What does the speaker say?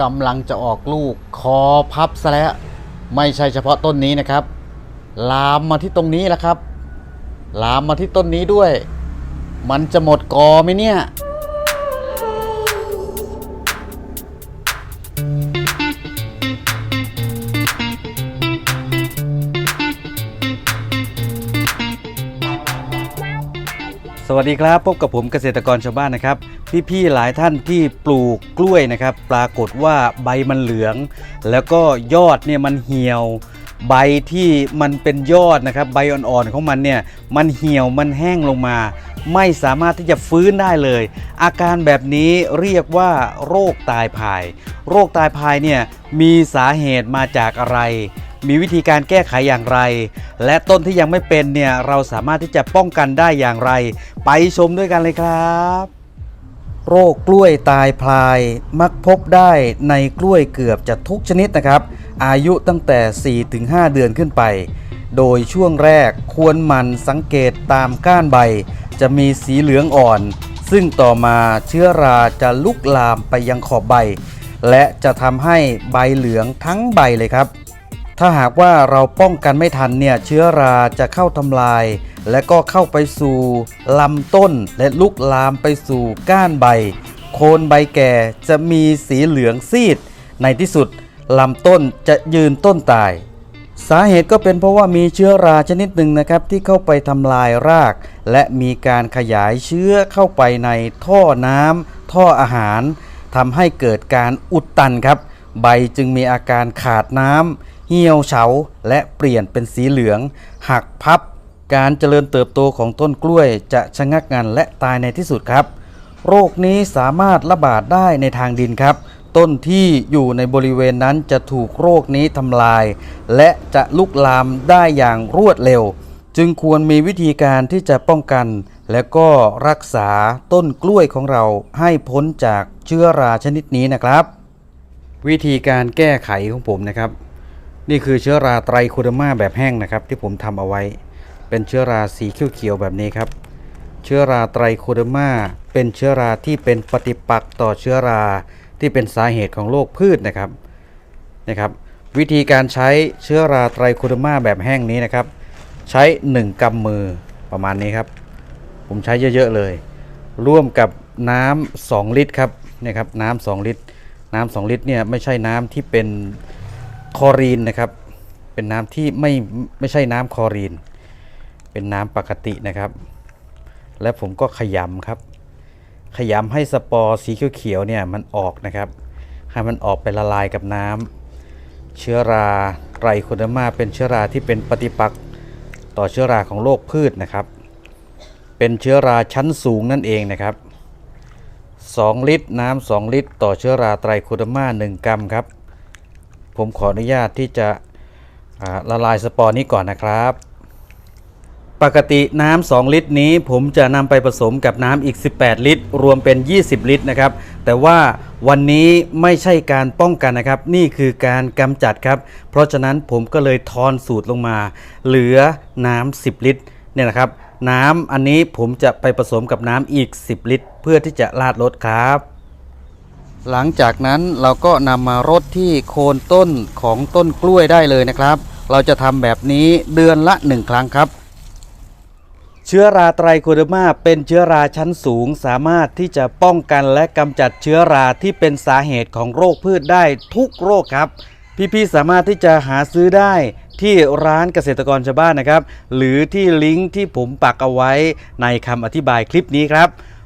กำลังจะออกลูกคอพับซะแล้วไม่ใช่เฉพาะต้นนี้นะครับ ลามมาที่ตรงนี้แล้วครับ ลามมาที่ต้นนี้ด้วย มันจะหมดกอไหมเนี่ย สวัสดีครับพบกับผมเกษตรกรชาวบ้านนะครับ พี่ๆหลายท่านที่ปลูกกล้วยนะครับ ปรากฏว่าใบมันเหลือง แล้วก็ยอดเนี่ยมันเหี่ยว ใบที่มันเป็นยอดนะครับ ใบอ่อนๆของมันเนี่ยมันเหี่ยวมันแห้งลงมา ไม่สามารถที่จะฟื้นได้เลย อาการแบบนี้เรียกว่า โรคตายพาย โรคตายพายเนี่ยมีสาเหตุมาจากอะไร มีวิธีการแก้ไขอย่างไร และต้นที่ยังไม่เป็นเนี่ยเราสามารถที่จะป้องกันได้อย่างไร ไปชมด้วยกันเลยครับ โรคกล้วยตายพลาย มักพบได้ในกล้วยเกือบจะทุกชนิดนะครับ อายุตั้งแต่ 4-5 เดือนขึ้นไป โดยช่วงแรกควรหมันสังเกตตามก้านใบ จะมีสีเหลืองอ่อน ซึ่งต่อมาเชื้อราจะลุกลามไปยังขอบใบ และจะทำให้ใบเหลืองทั้งใบเลยครับ ถ้าหากว่าเราป้องกันไม่ทันเนี่ยเชื้อราจะเข้าทำลาย และก็เข้าไปสู่ลำต้นและลุกลามไปสู่ก้านใบ โคนใบแก่จะมีสีเหลืองซีด ในที่สุดลำต้นจะยืนต้นตาย สาเหตุก็เป็นเพราะว่ามีเชื้อราชนิดหนึ่งนะครับที่เข้าไปทำลายราก และมีการขยายเชื้อเข้าไปในท่อน้ำท่ออาหารทำให้เกิดการอุดตันครับ ใบจึงมีอาการขาดน้ำ เหี่ยวเฉาและเปลี่ยนเป็นสีเหลือง หักพับ การเจริญเติบโตของต้นกล้วยจะชะงักงันและตายในที่สุดครับ โรคนี้สามารถระบาดได้ในทางดินครับ ต้นที่อยู่ในบริเวณนั้นจะถูกโรคนี้ทำลาย และจะลุกลามได้อย่างรวดเร็ว จึงควรมีวิธีการที่จะป้องกัน และก็รักษาต้นกล้วยของเราให้พ้นจากเชื้อราชนิดนี้นะครับ วิธีการแก้ไขของผมนะครับ นี่คือเชื้อราไตรโคเดอร์มาแบบแห้งนะครับ ที่ผมทำเอาไว้ เป็นเชื้อราสีเขียวๆแบบนี้ครับ เชื้อราไตรโคเดอร์มาเป็นเชื้อราที่เป็นปฏิปักษ์ต่อเชื้อราที่เป็นสาเหตุของโรคพืชนะครับนะครับ วิธีการใช้เชื้อราไตรโคเดอร์มาแบบแห้งนี้นะครับ ใช้ 1กำมือประมาณนี้ครับ ผมใช้เยอะๆเลย ร่วมกับน้ำ2ลิตรครับนี่ครับน้ำ2ลิตร น้ำ2ลิตรเนี่ยไม่ใช่น้ำที่เป็น คอรีนนะครับ เป็นน้ำที่ไม่ไม่ใช่น้ำคอรีน เป็นน้ำปกตินะครับ และผมก็ขยำครับ ขยำให้สปอร์สีเขียวๆเนี่ยมันออกนะครับให้มันออกไปละลายกับน้ำเชื้อราไตรโคเดอร์มาเป็นเชื้อราที่เป็นปฏิปักษ์ต่อเชื้อราของโรคพืชนะครับ เป็นเชื้อราชั้นสูงนั่นเองนะครับ 2 ลิตร น้ำ2ลิตร ต่อเชื้อราไตรโคเดอร์มา1กรัมครับ ผมขออนุญาตที่จะละลายสปอร์นี้ก่อนนะครับ ปกติน้ำ2ลิตรนี้ผมจะนำไปผสมกับน้ำอีก 18 ลิตร รวมเป็น 20 ลิตรนะครับ แต่ว่าวันนี้ไม่ใช่การป้องกันนะครับ นี่คือการกำจัดครับ เพราะฉะนั้นผมก็เลยทอนสูตรลงมา เหลือน้ำ10 ลิตรเนี่ยนะครับ น้ำอันนี้ผมจะไปผสมกับน้ำอีก 10 ลิตร เพื่อที่จะราดรสครับ หลังจากนั้นเราก็นำมารดที่โคนต้นของต้นกล้วยได้เลยนะครับ เราจะทำแบบนี้เดือนละ 1 ครั้งครับ เชื้อราไตรโคเดอร์มาเป็นเชื้อราชั้นสูง สามารถที่จะป้องกันและกำจัดเชื้อราที่เป็นสาเหตุของโรคพืชได้ทุกโรคครับ พี่ๆสามารถที่จะหาซื้อได้ที่ร้านเกษตรกรชาวบ้านนะครับ หรือที่ลิงก์ที่ผมปักเอาไว้ในคำอธิบายคลิปนี้ครับ